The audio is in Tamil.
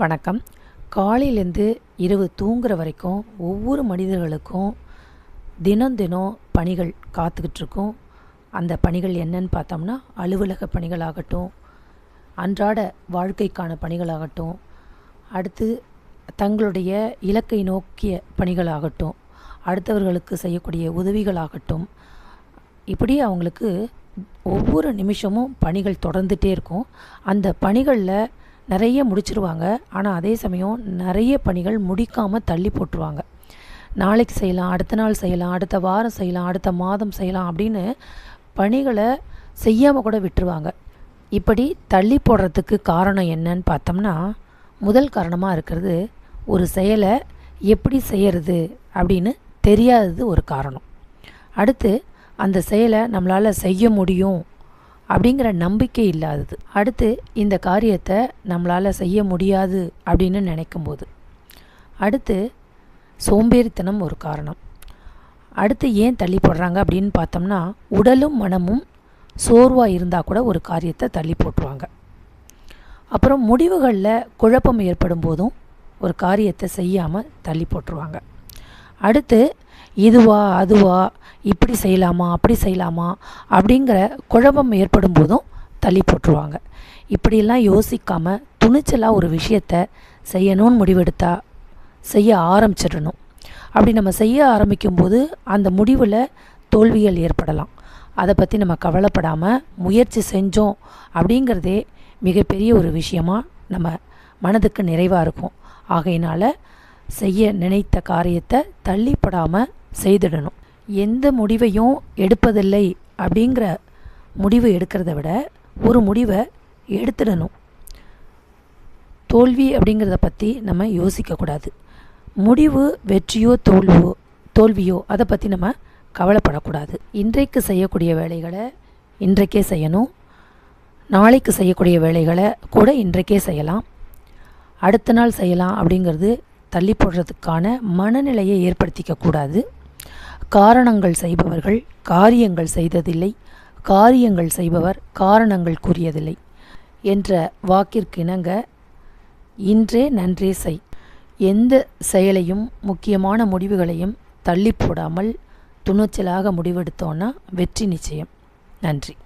வணக்கம். காலையிலேருந்து இரவு தூங்குற வரைக்கும் ஒவ்வொரு மனிதர்களுக்கும் தினம் தினம் பணிகள் காத்துக்கிட்டு இருக்கும் அந்த பணிகள் என்னன்னு பார்த்தோம்னா அலுவலக பணிகளாகட்டும் அன்றாட வாழ்க்கைக்கான பணிகளாகட்டும் அடுத்து தங்களுடைய இலக்கை நோக்கிய பணிகளாகட்டும் அடுத்தவர்களுக்கு செய்யக்கூடிய உதவிகளாகட்டும். இப்படி அவங்களுக்கு ஒவ்வொரு நிமிஷமும் பணிகள் தொடர்ந்துகிட்டே இருக்கும். அந்த பணிகளில் நிறைய முடிச்சிருவாங்க. ஆனால் அதே சமயம் நிறைய பணிகள் முடிக்காமல் தள்ளி போட்டுருவாங்க. நாளைக்கு செய்யலாம் அடுத்த நாள் செய்யலாம் அடுத்த வாரம் செய்யலாம் அடுத்த மாதம் செய்யலாம் அப்படின்னு பணிகளை செய்யாமல் கூட விட்டுருவாங்க. இப்படி தள்ளி போடுறதுக்கு காரணம் என்னன்னு பார்த்தோம்னா முதல் காரணமாக இருக்கிறது ஒரு செயலை எப்படி செய்யறது அப்படின்னு தெரியாதது ஒரு காரணம். அடுத்து அந்த செயலை நம்மளால் செய்ய முடியும் அப்படிங்கிற நம்பிக்கை இல்லாதது. அடுத்து இந்த காரியத்தை நம்மளால் செய்ய முடியாது அப்படின்னு நினைக்கும் போது அடுத்து சோம்பேறித்தனம் ஒரு காரணம். அடுத்து ஏன் தள்ளி போடுறாங்க அப்படின்னு பார்த்தோம்னா உடலும் மனமும் சோர்வாக இருந்தால் கூட ஒரு காரியத்தை தள்ளி போட்டுருவாங்க. அப்புறம் முடிவுகளில் குழப்பம் ஏற்படும் போதும் ஒரு காரியத்தை செய்யாமல் தள்ளி போட்டுருவாங்க. அடுத்து இதுவா அதுவா இப்படி செய்யலாமா அப்படி செய்யலாமா அப்படிங்கிற குழப்பம் ஏற்படும் போதும் தள்ளி போட்டுருவாங்க. இப்படியெல்லாம் யோசிக்காமல் துணிச்சலாக ஒரு விஷயத்தை செய்யணும்னு முடிவெடுத்தா செய்ய ஆரம்பிச்சிடணும். அப்படி நம்ம செய்ய ஆரம்பிக்கும்போது அந்த முடிவில் தோல்விகள் ஏற்படலாம். அதை பற்றி நம்ம கவலைப்படாமல் முயற்சி செஞ்சோம் அப்படிங்கிறதே மிகப்பெரிய ஒரு விஷயமாக நம்ம மனதுக்கு நிறைவாக இருக்கும். ஆகையினால் செய்ய நினைத்த காரியத்தை தள்ளிப்படாமல் செய்திடணும். எந்த முடிவையும் எடுப்பதில்லை அப்படிங்கிற முடிவு எடுக்கிறத விட ஒரு முடிவை எடுத்துடணும். தோல்வி அப்படிங்கிறத பற்றி நம்ம யோசிக்கக்கூடாது முடிவு வெற்றியோ தோல்வியோ தோல்வியோ அதை பற்றி நம்ம கவலைப்படக்கூடாது. இன்றைக்கு செய்யக்கூடிய வேலைகளை இன்றைக்கே செய்யணும். நாளைக்கு செய்யக்கூடிய வேலைகளை கூட இன்றைக்கே செய்யலாம். அடுத்த நாள் செய்யலாம் அப்படிங்கிறது தள்ளி போடுறதுக்கான மனநிலையை ஏற்படுத்திக்க கூடாது. காரணங்கள் செய்பவர்கள் காரியங்கள் செய்ததில்லை காரியங்கள் செய்பவர் காரணங்கள் கூறியதில்லை என்ற வாக்கிற்கு இணங்க இன்றே நன்றே செய். எந்த செயலையும் முக்கியமான முடிவுகளையும் தள்ளி போடாமல் துணிச்சலாக முடிவெடுத்தோன்னா வெற்றி நிச்சயம். நன்றி.